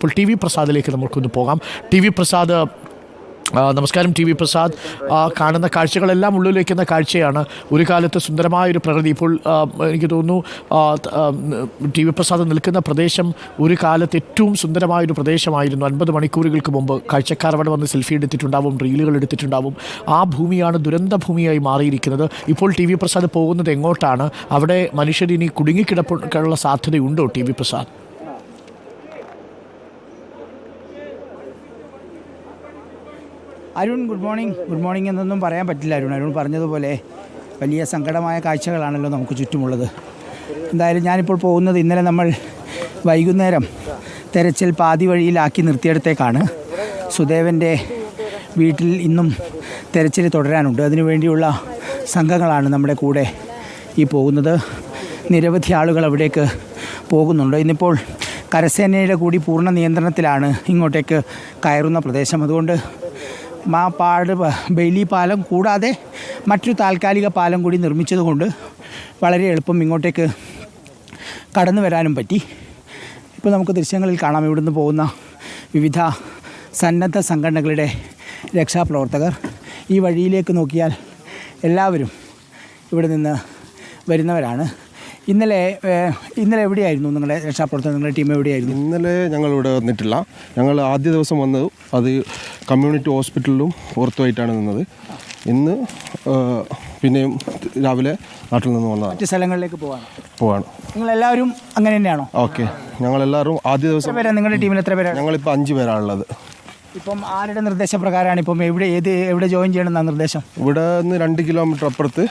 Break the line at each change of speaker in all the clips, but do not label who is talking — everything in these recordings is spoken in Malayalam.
ഇപ്പോൾ ടി വി പ്രസാദിലേക്ക് നമുക്കൊന്ന് പോകാം. ടി വി പ്രസാദ് നമസ്കാരം ടി വി പ്രസാദ്. കാണുന്ന കാഴ്ചകളെല്ലാം ഉള്ളിൽ വയ്ക്കുന്ന കാഴ്ചയാണ്. ഒരു കാലത്ത് സുന്ദരമായൊരു പ്രകൃതി. ഇപ്പോൾ എനിക്ക് തോന്നുന്നു ടി വി പ്രസാദ് നിൽക്കുന്ന പ്രദേശം ഒരു കാലത്ത് ഏറ്റവും സുന്ദരമായ ഒരു പ്രദേശമായിരുന്നു. അൻപത് മണിക്കൂറുകൾക്ക് മുമ്പ് കാഴ്ചക്കാർ അവിടെ വന്ന് സെൽഫി എടുത്തിട്ടുണ്ടാവും റീലുകൾ എടുത്തിട്ടുണ്ടാവും. ആ ഭൂമിയാണ് ദുരന്ത ഭൂമിയായി മാറിയിരിക്കുന്നത്. ഇപ്പോൾ ടി വി പ്രസാദ് പോകുന്നത് എങ്ങോട്ടാണ്? അവിടെ മനുഷ്യർ ഇനി കുടുങ്ങിക്കിടപ്പുള്ള സാധ്യതയുണ്ടോ T V Prasad?
Arun good morning good morning എന്നൊന്നും പറയാൻ പറ്റില്ല അരുൺ. അരുൺ പറഞ്ഞതുപോലെ വലിയ സങ്കടമായ കാഴ്ചകളാണല്ലോ നമുക്ക് ചുറ്റുമുള്ളത്. എന്തായാലും ഞാനിപ്പോൾ പോകുന്നത് ഇന്നലെ നമ്മൾ വൈകുന്നേരം തെരച്ചിൽ പാതി വഴിയിലാക്കി നിർത്തിയിടത്തേക്കാണ്. സുദേവന്റെ വീട്ടിൽ ഇന്നും തെരച്ചിൽ തുടരാനുണ്ട്. അതിനുവേണ്ടിയുള്ള സംഘങ്ങളാണ് നമ്മുടെ കൂടെ ഈ പോകുന്നത്. നിരവധി ആളുകൾ അവിടേക്ക് പോകുന്നുണ്ട്. ഇന്നിപ്പോൾ കരസേനയുടെ കൂടി പൂർണ നിയന്ത്രണത്തിലാണ് ഇങ്ങോട്ടേക്ക് കയറുന്ന പ്രദേശം. അതുകൊണ്ട് ആ പാട് ബെയിലി പാലം കൂടാതെ മറ്റൊരു താൽക്കാലിക പാലം കൂടി നിർമ്മിച്ചതുകൊണ്ട് വളരെ എളുപ്പം ഇങ്ങോട്ടേക്ക് കടന്നു വരാനും പറ്റി. ഇപ്പോൾ നമുക്ക് ദൃശ്യങ്ങളിൽ കാണാം. ഇവിടുന്ന് പോകുന്ന വിവിധ സന്നദ്ധ സംഘടനകളുടെ രക്ഷാപ്രവർത്തകർ. ഈ വഴിയിലേക്ക് നോക്കിയാൽ എല്ലാവരും ഇവിടെ നിന്ന് വരുന്നവരാണ്. ഇന്നലെ ഇന്നലെ എവിടെയായിരുന്നു നിങ്ങളുടെ രക്ഷാപ്രവർത്തനം? നിങ്ങളുടെ ടീം എവിടെയായിരുന്നു?
ഇന്നലെ ഞങ്ങൾ ഇവിടെ വന്നിട്ടില്ല. ഞങ്ങൾ ആദ്യ ദിവസം വന്നത് അത് കമ്മ്യൂണിറ്റി ഹോസ്പിറ്റലിലും പുറത്തുമായിട്ടാണ് നിന്നത്. ഇന്ന് പിന്നെയും രാവിലെ നാട്ടിൽ നിന്ന് വന്നതാണ്.
മറ്റ് സ്ഥലങ്ങളിലേക്ക് പോവാണ്.
പോവാണ്.
നിങ്ങളെല്ലാവരും അങ്ങനെ തന്നെയാണോ?
ഓക്കെ. ഞങ്ങളെല്ലാവരും ആദ്യ ദിവസം
പേരാണ് നിങ്ങളുടെ ടീമിൽ എത്ര പേരാണ്?
ഞങ്ങളിപ്പോൾ അഞ്ച് പേരാണുള്ളത്.
ഇപ്പം ആരുടെ നിർദ്ദേശപ്രകാരമാണ്? ഇപ്പം എവിടെ ഏത് എവിടെ ജോയിൻ ചെയ്യണം എന്നാണ് നിർദ്ദേശം?
ഇവിടെ നിന്ന് രണ്ട് കിലോമീറ്റർ അപ്പുറത്ത്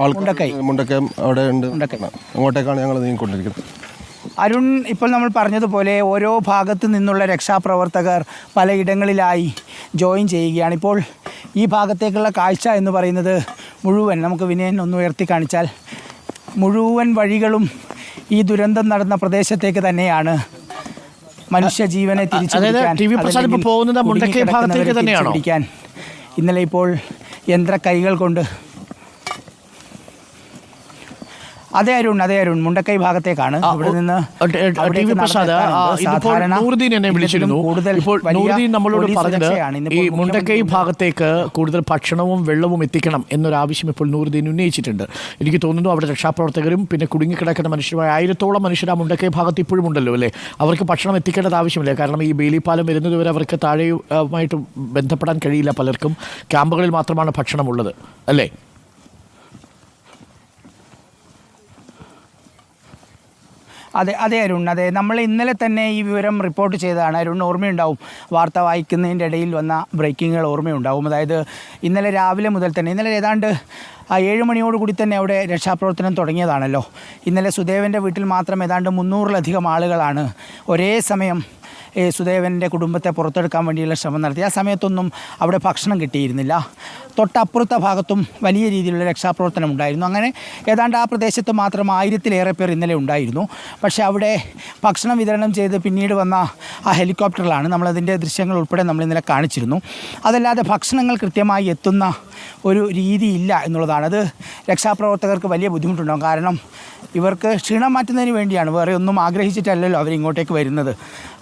മുണ്ടക്കൈ.
മുണ്ടക്കയം അവിടെ ഉണ്ട്. അങ്ങോട്ടേക്കാണ് ഞങ്ങൾ നീങ്ങിക്കൊണ്ടിരിക്കുന്നത്.
അരുൺ ഇപ്പോൾ നമ്മൾ പറഞ്ഞതുപോലെ ഓരോ ഭാഗത്തു നിന്നുള്ള രക്ഷാപ്രവർത്തകർ പലയിടങ്ങളിലായി ജോയിൻ ചെയ്യുകയാണ്. ഇപ്പോൾ ഈ ഭാഗത്തേക്കുള്ള കാഴ്ച എന്ന് പറയുന്നത് മുഴുവൻ നമുക്ക് വിനയൻ ഒന്ന് ഉയർത്തി കാണിച്ചാൽ മുഴുവൻ വഴികളും ഈ ദുരന്തം നടന്ന പ്രദേശത്തേക്ക് തന്നെയാണ് മനുഷ്യജീവനെ
പോകുന്നത്
തിരിച്ചു ഇന്നലെ ഇപ്പോൾ യന്ത്ര കൈകൾ കൊണ്ട് അതെ അരുൺ അതെ അരുൺ. മുണ്ടക്കൈ ഭാഗത്തേക്കാണ് ഇവിടെ നിന്ന്
നമ്മളോട് പറഞ്ഞത് ഈ മുണ്ടക്കൈ ഭാഗത്തേക്ക് കൂടുതൽ ഭക്ഷണവും വെള്ളവും എത്തിക്കണം എന്നൊരു ആവശ്യം ഇപ്പോൾ നൂറുദ്ദീൻ ഉന്നയിച്ചിട്ടുണ്ട്. എനിക്ക് തോന്നുന്നു അവിടെ രക്ഷാപ്രവർത്തകരും പിന്നെ കുടുങ്ങിക്കിടക്കുന്ന മനുഷ്യരുമായ ആയിരത്തോളം മനുഷ്യർ ആ മുണ്ടക്കൈ ഭാഗത്ത് ഇപ്പോഴും ഉണ്ടല്ലോ അല്ലേ? അവർക്ക് ഭക്ഷണം എത്തിക്കേണ്ടത് ആവശ്യമില്ല. കാരണം ഈ ബേലിപ്പാലം വരുന്നതുവരെ അവർക്ക് താഴെയുമായിട്ട് ബന്ധപ്പെടാൻ കഴിയില്ല പലർക്കും. ക്യാമ്പുകളിൽ മാത്രമാണ് ഭക്ഷണമുള്ളത് അല്ലേ?
അതെ അതെ അരുൺ അതെ. നമ്മൾ ഇന്നലെ തന്നെ ഈ വിവരം റിപ്പോർട്ട് ചെയ്തതാണ്. അരുൺ ഓർമ്മയുണ്ടാവും? വാർത്ത വായിക്കുന്നതിന്റെ ഇടയിൽ വന്ന ബ്രേക്കിങ്ങുകൾ ഓർമ്മയുണ്ടാവും. അതായത് ഇന്നലെ രാവിലെ മുതൽ തന്നെ ഇന്നലെ ഏതാണ്ട് ആ ഏഴ് മണിയോടുകൂടി തന്നെ അവിടെ രക്ഷാപ്രവർത്തനം തുടങ്ങിയതാണല്ലോ. ഇന്നലെ സുദേവന്റെ വീട്ടിൽ മാത്രം ഏതാണ്ട് മുന്നൂറിലധികം ആളുകളാണ്. ഒരേ സമയം സുദേവന്റെ കുടുംബത്തെ പുറത്തെടുക്കാൻ വേണ്ടിയുള്ള ശ്രമം നടത്തി. ആ സമയത്തൊന്നും അവിടെ ഭക്ഷണം കിട്ടിയിരുന്നില്ല. തൊട്ടപ്പുറത്തെ ഭാഗത്തും വലിയ രീതിയിലുള്ള രക്ഷാപ്രവർത്തനം ഉണ്ടായിരുന്നു. അങ്ങനെ ഏതാണ്ട് ആ പ്രദേശത്ത് മാത്രം ആയിരത്തിലേറെ പേർ ഇന്നലെ ഉണ്ടായിരുന്നു. പക്ഷേ അവിടെ ഭക്ഷണം വിതരണം ചെയ്ത് പിന്നീട് വന്ന ആ ഹെലികോപ്റ്ററിലാണ് നമ്മളതിന്റെ ദൃശ്യങ്ങൾ ഉൾപ്പെടെ നമ്മൾ ഇന്നലെ കാണിച്ചിരുന്നു. അതല്ലാതെ ഭക്ഷണങ്ങൾ കൃത്യമായി എത്തുന്ന ഒരു രീതിയില്ല എന്നുള്ളതാണ്. അത് രക്ഷാപ്രവർത്തകർക്ക് വലിയ ബുദ്ധിമുട്ടുണ്ടാകും. കാരണം ഇവർക്ക് ക്ഷീണം മാറ്റുന്നതിന് വേണ്ടിയാണ്. വേറെ ഒന്നും ആഗ്രഹിച്ചിട്ടല്ലല്ലോ അവരിങ്ങോട്ടേക്ക് വരുന്നത്.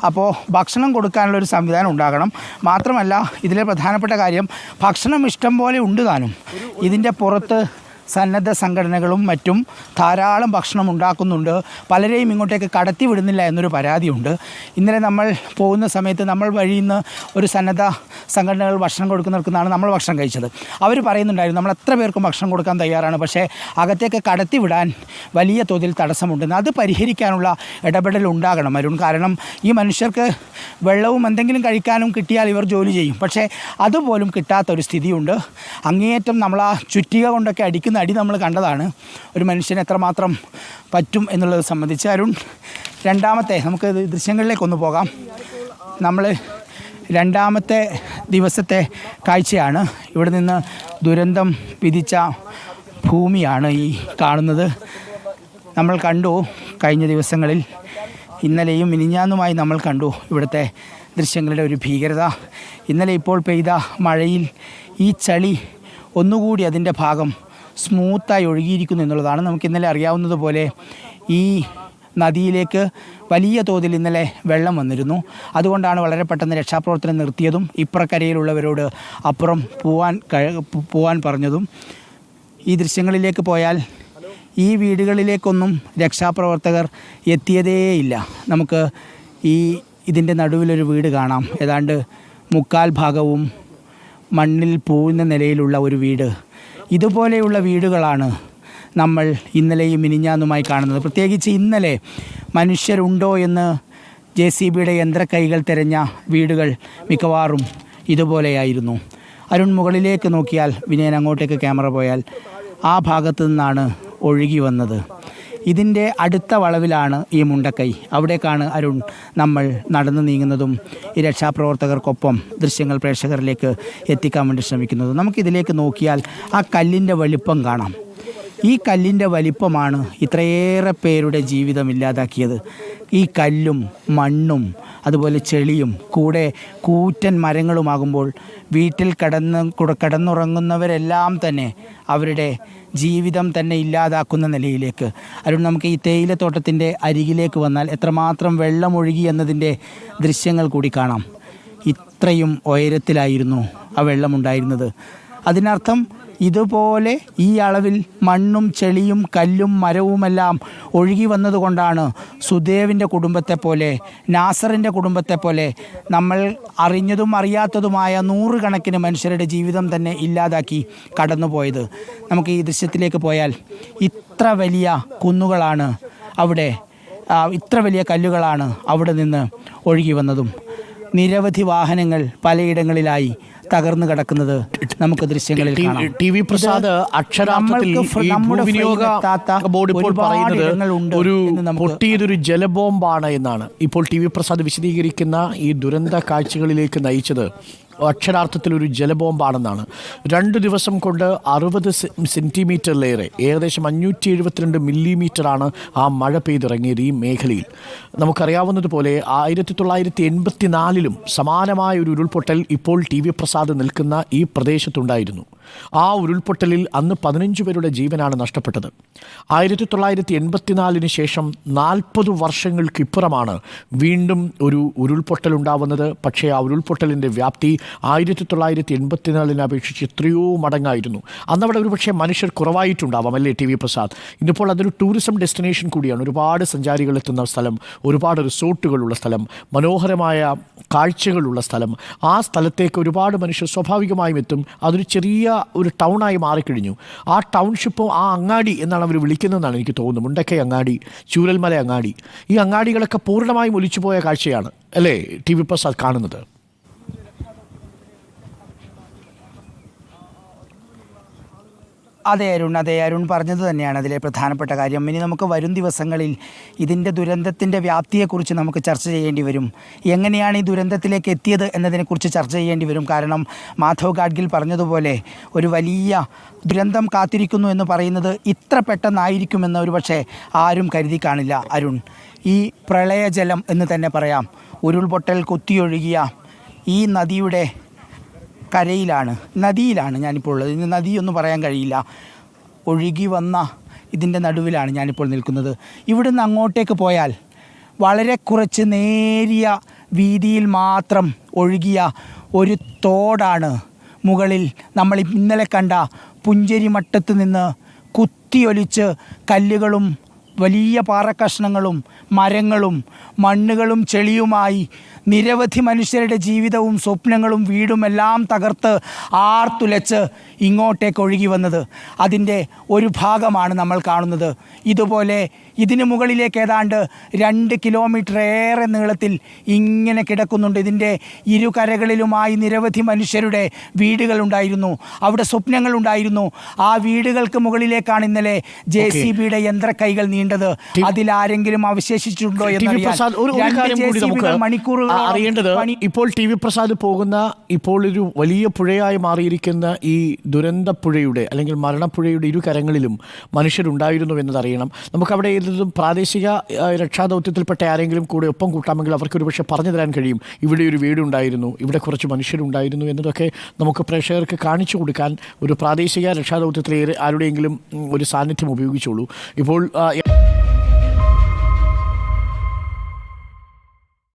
അപ്പോൾ ഭക്ഷണം കൊടുക്കാനുള്ള ഒരു സംവിധാനം ഉണ്ടാകണം. മാത്രമല്ല ഇതിലെ പ്രധാനപ്പെട്ട കാര്യം ഭക്ഷണം ഇഷ്ടം പോലെ ഉണ്ട് താനും. ഇതിന്റെ പുറത്ത് സന്നദ്ധ സംഘടനകളും മറ്റും ധാരാളം ഭക്ഷണം ഉണ്ടാക്കുന്നുണ്ട്. പലരെയും ഇങ്ങോട്ടേക്ക് കടത്തി വിടുന്നില്ല എന്നൊരു പരാതിയുണ്ട്. ഇന്നലെ നമ്മൾ പോകുന്ന സമയത്ത് നമ്മൾ വഴിയിൽ നിന്ന് ഒരു സന്നദ്ധ സംഘടനകൾ ഭക്ഷണം കൊടുക്കുന്നവർക്കെന്നാണ് നമ്മൾ ഭക്ഷണം കഴിച്ചത്. അവർ പറയുന്നുണ്ടായിരുന്നു നമ്മൾ എത്ര പേർക്കും ഭക്ഷണം കൊടുക്കാൻ തയ്യാറാണ് പക്ഷേ അകത്തേക്ക് കടത്തി വിടാൻ വലിയ തോതിൽ തടസ്സമുണ്ടെന്ന് അത് പരിഹരിക്കാനുള്ള ഇടപെടൽ ഉണ്ടാകണം അരുൺ. കാരണം ഈ മനുഷ്യർക്ക് വെള്ളവും എന്തെങ്കിലും കഴിക്കാനും കിട്ടിയാൽ ഇവർ ജോലി ചെയ്യും. പക്ഷേ അതുപോലും കിട്ടാത്തൊരു സ്ഥിതിയുണ്ട്. അങ്ങേയറ്റം നമ്മൾ ആ ചുറ്റിക കൊണ്ടൊക്കെ അടിക്കുന്ന അടി നമ്മൾ കണ്ടതാണ്. ഒരു മനുഷ്യന് എത്രമാത്രം പറ്റും എന്നുള്ളത് സംബന്ധിച്ച് അരുൺ രണ്ടാമത്തെ നമുക്ക് ദൃശ്യങ്ങളിലേക്ക് ദൃശ്യങ്ങളിലേക്കൊന്ന് പോകാം. നമ്മൾ രണ്ടാമത്തെ ദിവസത്തെ കാഴ്ചയാണ്. ഇവിടെ നിന്ന് ദുരന്തം വിധിച്ച ഭൂമിയാണ് ഈ കാണുന്നത്. നമ്മൾ കണ്ടു കഴിഞ്ഞ ദിവസങ്ങളിൽ. ഇന്നലെയും മിനിഞ്ഞാന്നുമായി നമ്മൾ കണ്ടു ഇവിടുത്തെ ദൃശ്യങ്ങളുടെ ഒരു ഭീകരത. ഇന്നലെ ഇപ്പോൾ പെയ്ത മഴയിൽ ഈ ചളി ഒന്നുകൂടി അതിന്റെ ഭാഗം സ്മൂത്തായി ഒഴുകിയിരിക്കുന്നു എന്നുള്ളതാണ് നമുക്ക് ഇന്നലെ അറിയാവുന്നതുപോലെ ഈ നദിയിലേക്ക് വലിയ തോതിൽ ഇന്നലെ വെള്ളം വന്നിരുന്നു. അതുകൊണ്ടാണ് വളരെ പെട്ടെന്ന് രക്ഷാപ്രവർത്തനം നിർത്തിയതും ഇപ്പുറക്കരയിലുള്ളവരോട് അപ്പുറം പോവാൻ പോവാൻ പറഞ്ഞതും. ഈ ദൃശ്യങ്ങളിലേക്ക് പോയാൽ ഈ വീടുകളിലേക്കൊന്നും രക്ഷാപ്രവർത്തകർ എത്തിയതേയില്ല. നമുക്ക് ഈ ഇതിന്റെ നടുവിലൊരു വീട് കാണാം. ഏതാണ്ട് മുക്കാൽ ഭാഗവും മണ്ണിൽ പൂവുന്ന നിലയിലുള്ള ഒരു വീട് ഇതുപോലെയുള്ള വീടുകളാണ് നമ്മൾ ഇന്നലെയും മിനിഞ്ഞാന്നുമായി കാണുന്നത്. പ്രത്യേകിച്ച് ഇന്നലെ മനുഷ്യരുണ്ടോ എന്ന് ജെ സി ബിയുടെ യന്ത്രക്കൈകൾ തിരഞ്ഞ വീടുകൾ മിക്കവാറും ഇതുപോലെയായിരുന്നു. അരുൺ മുകളിലേക്ക് നോക്കിയാൽ വിനയൻ അങ്ങോട്ടേക്ക് ക്യാമറ പോയാൽ ആ ഭാഗത്തു നിന്നാണ് ഒഴുകി വന്നത്. ഇതിന്റെ അടുത്ത വളവിലാണ് ഈ മുണ്ടക്കൈ. അവിടേക്കാണ് അരുൺ നമ്മൾ നടന്നു നീങ്ങുന്നതും ഈ രക്ഷാപ്രവർത്തകർക്കൊപ്പം ദൃശ്യങ്ങൾ പ്രേക്ഷകരിലേക്ക് എത്തിക്കാൻ വേണ്ടി ശ്രമിക്കുന്നതും. നമുക്കിതിലേക്ക് നോക്കിയാൽ ആ കല്ലിന്റെ വലിപ്പം കാണാം. ഈ കല്ലിന്റെ വലിപ്പമാണ് ഇത്രയേറെ പേരുടെ ജീവിതം ഇല്ലാതാക്കിയത്. ഈ കല്ലും മണ്ണും അതുപോലെ ചെളിയും കൂടെ കൂറ്റൻ മരങ്ങളുമാകുമ്പോൾ വീട്ടിൽ കിടന്ന് കടന്നുറങ്ങുന്നവരെല്ലാം തന്നെ അവരുടെ ജീവിതം തന്നെ ഇല്ലാതാക്കുന്ന നിലയിലേക്ക്. അരുൺ നമുക്ക് ഈ തേയിലത്തോട്ടത്തിന്റെ അരികിലേക്ക് വന്നാൽ എത്രമാത്രം വെള്ളമൊഴുകി എന്നതിന്റെ ദൃശ്യങ്ങൾ കൂടി കാണാം. ഇത്രയും ഉയരത്തിലായിരുന്നു ആ വെള്ളമുണ്ടായിരുന്നത്. അതിനർത്ഥം ഇതുപോലെ ഈ അളവിൽ മണ്ണും ചെളിയും കല്ലും മരവുമെല്ലാം ഒഴുകി വന്നതുകൊണ്ടാണ് സുദേവിന്റെ കുടുംബത്തെ പോലെ നാസറിന്റെ കുടുംബത്തെ പോലെ നമ്മൾ അറിഞ്ഞതും അറിയാത്തതുമായ നൂറുകണക്കിന് മനുഷ്യരുടെ ജീവിതം തന്നെ ഇല്ലാതാക്കി കടന്നുപോയത്. നമുക്ക് ഈ ദൃശ്യത്തിലേക്ക് പോയാൽ ഇത്ര വലിയ കുന്നുകളാണ് അവിടെ ഇത്ര വലിയ കല്ലുകളാണ് അവിടെ നിന്ന് ഒഴുകി വന്നതും. നിരവധി വാഹനങ്ങൾ പലയിടങ്ങളിലായി തകർന്നു കിടക്കുന്നത് നമുക്ക് ദൃശ്യങ്ങളിൽ കാണാം.
ടി വി പ്രസാദ് അക്ഷരാർത്ഥത്തിൽ
നമ്മുടെ
ബോർഡ് ഇപ്പോൾ പറയുന്നത് ഒരു പൊട്ടിയതൊരു ജലബോംബാണ് എന്നാണ്. ഇപ്പോൾ ടി വി പ്രസാദ് വിശദീകരിക്കുന്ന ഈ ദുരന്ത കാഴ്ചകളിലേക്ക് നയിച്ചത്. അക്ഷരാർത്ഥത്തിൽ ഒരു ജലബോംബാണെന്നാണ്. രണ്ട് ദിവസം കൊണ്ട് അറുപത് സെന്റിമീറ്ററിലേറെ ഏകദേശം അഞ്ഞൂറ്റി എഴുപത്തിരണ്ട് മില്ലിമീറ്ററാണ് ആ മഴ പെയ്തിറങ്ങിയത് ഈ മേഖലയിൽ. നമുക്കറിയാവുന്നതുപോലെ ആയിരത്തി തൊള്ളായിരത്തി എൺപത്തി നാലിലും സമാനമായ ഒരു ഉരുൾപൊട്ടൽ ഇപ്പോൾ ടി വി പ്രസാദ് നിൽക്കുന്ന ഈ പ്രദേശത്തുണ്ടായിരുന്നു. ആ ഉരുൾപൊട്ടലിൽ അന്ന് പതിനഞ്ച് പേരുടെ ജീവനാണ് നഷ്ടപ്പെട്ടത്. ആയിരത്തി തൊള്ളായിരത്തി എൺപത്തിനാലിന് ശേഷം നാൽപ്പത് വർഷങ്ങൾക്കിപ്പുറമാണ് വീണ്ടും ഒരു ഉരുൾപൊട്ടൽ ഉണ്ടാവുന്നത് പക്ഷേ ആ ഉരുൾപൊട്ടലിന്റെ വ്യാപ്തി ആയിരത്തി തൊള്ളായിരത്തി എൺപത്തിനാലിനെ അപേക്ഷിച്ച് എത്രയോ മടങ്ങായിരുന്നു. അന്നവിടെ ഒരു പക്ഷേ മനുഷ്യർ കുറവായിട്ടുണ്ടാവാം അല്ലേ ടി വി പ്രസാദ്? ഇന്നിപ്പോൾ അതൊരു ടൂറിസം ഡെസ്റ്റിനേഷൻ കൂടിയാണ്. ഒരുപാട് സഞ്ചാരികൾ എത്തുന്ന സ്ഥലം ഒരുപാട് റിസോർട്ടുകളുള്ള സ്ഥലം മനോഹരമായ കാഴ്ചകളുള്ള സ്ഥലം. ആ സ്ഥലത്തേക്ക് ഒരുപാട് മനുഷ്യർ സ്വാഭാവികമായും എത്തും. അതൊരു ചെറിയ ഒരു ടൗണായി മാറിക്കഴിഞ്ഞു. ആ ടൗൺഷിപ്പും ആ അങ്ങാടി എന്നാണ് അവർ വിളിക്കുന്നതെന്നാണ് എനിക്ക് തോന്നുന്നത്. മുണ്ടക്കൈ അങ്ങാടി ചൂരൽമല അങ്ങാടി. ഈ അങ്ങാടികളൊക്കെ പൂർണമായും ഒലിച്ചുപോയ കാഴ്ചയാണ് അല്ലേ? ടി വി പ്രസാദ് കാണുന്നത്.
അതെ അരുൺ അതെ അരുൺ പറഞ്ഞത് തന്നെയാണ് അതിലെ പ്രധാനപ്പെട്ട കാര്യം. ഇനി നമുക്ക് വരും ദിവസങ്ങളിൽ ഇതിന്റെ ദുരന്തത്തിന്റെ വ്യാപ്തിയെക്കുറിച്ച് നമുക്ക് ചർച്ച ചെയ്യേണ്ടി വരും. എങ്ങനെയാണ് ഈ ദുരന്തത്തിലേക്ക് എത്തിയത് എന്നതിനെക്കുറിച്ച് ചർച്ച ചെയ്യേണ്ടി വരും. കാരണം മാധവ് ഗാഡ്ഗിൽ പറഞ്ഞതുപോലെ ഒരു വലിയ ദുരന്തം കാത്തിരിക്കുന്നു എന്ന് പറയുന്നത് ഇത്ര പെട്ടെന്നായിരിക്കുമെന്ന് ഒരു പക്ഷേ ആരും കരുതി കാണില്ല. അരുൺ ഈ പ്രളയജലം എന്ന് തന്നെ പറയാം. ഉരുൾപൊട്ടൽ കുത്തിയൊഴുകിയ ഈ നദിയുടെ കരയിലാണ് നദിയിലാണ് ഞാനിപ്പോൾ ഉള്ളത്. ഇന്ന് നദിയൊന്നും പറയാൻ കഴിയില്ല. ഒഴുകി വന്ന ഇതിന്റെ നടുവിലാണ് ഞാനിപ്പോൾ നിൽക്കുന്നത്. ഇവിടുന്ന് അങ്ങോട്ടേക്ക് പോയാൽ വളരെ കുറച്ച് നേരിയ വീതിയിൽ മാത്രം ഒഴുകിയ ഒരു തോടാണ് മുകളിൽ നമ്മൾ ഇന്നലെ കണ്ട പുഞ്ചരിമട്ടത്ത് നിന്ന് കുത്തിയൊലിച്ച് കല്ലുകളും വലിയ പാറക്കഷ്ണങ്ങളും മരങ്ങളും മണ്ണുകളും ചെളിയുമായി നിരവധി മനുഷ്യരുടെ ജീവിതവും സ്വപ്നങ്ങളും വീടും എല്ലാം തകർത്ത് ആർത്തുലച്ച് ഇങ്ങോട്ടേക്ക് ഒഴുകി വന്നത്. അതിന്റെ ഒരു ഭാഗമാണ് നമ്മൾ കാണുന്നത്. ഇതുപോലെ ഇതിന് മുകളിലേക്ക് ഏതാണ്ട് രണ്ട് കിലോമീറ്റർ ഏറെ നീളത്തിൽ ഇങ്ങനെ കിടക്കുന്നുണ്ട്. ഇതിന്റെ ഇരുകരകളിലുമായി നിരവധി മനുഷ്യരുടെ വീടുകളുണ്ടായിരുന്നു അവിടെ സ്വപ്നങ്ങളുണ്ടായിരുന്നു ആ വീടുകൾക്ക് മുകളിലേക്കാണ് ഇന്നലെ ജെ സി ബിയുടെ യന്ത്രക്കൈകൾ നീണ്ടത്. അതിലാരെങ്കിലും അവശേഷിച്ചിട്ടുണ്ടോ
എന്ന് അറിയേണ്ടത് ഇപ്പോൾ ടി വി പ്രസാദ് പോകുന്ന ഇപ്പോൾ ഒരു വലിയ പുഴയായി മാറിയിരിക്കുന്ന ഈ ദുരന്തപ്പുഴയുടെ അല്ലെങ്കിൽ മരണപ്പുഴയുടെ ഇരു കരങ്ങളിലും മനുഷ്യരുണ്ടായിരുന്നു എന്നതറിയണം. നമുക്ക് അവിടെ ഏതെങ്കിലും പ്രാദേശിക രക്ഷാദൗത്യത്തിൽപ്പെട്ട ആരെങ്കിലും കൂടെ ഒപ്പം കൂട്ടാമെങ്കിൽ അവർക്ക് ഒരു പക്ഷേ പറഞ്ഞു തരാൻ കഴിയും. ഇവിടെ ഒരു വീടുണ്ടായിരുന്നു. ഇവിടെ കുറച്ച് മനുഷ്യരുണ്ടായിരുന്നു എന്നതൊക്കെ നമുക്ക് പ്രേക്ഷകർക്ക് കാണിച്ചു കൊടുക്കാൻ ഒരു പ്രാദേശിക രക്ഷാദൗത്യത്തിലെ ആരുടെയെങ്കിലും ഒരു സാന്നിധ്യം ഉപയോഗിച്ചുള്ളൂ. ഇപ്പോൾ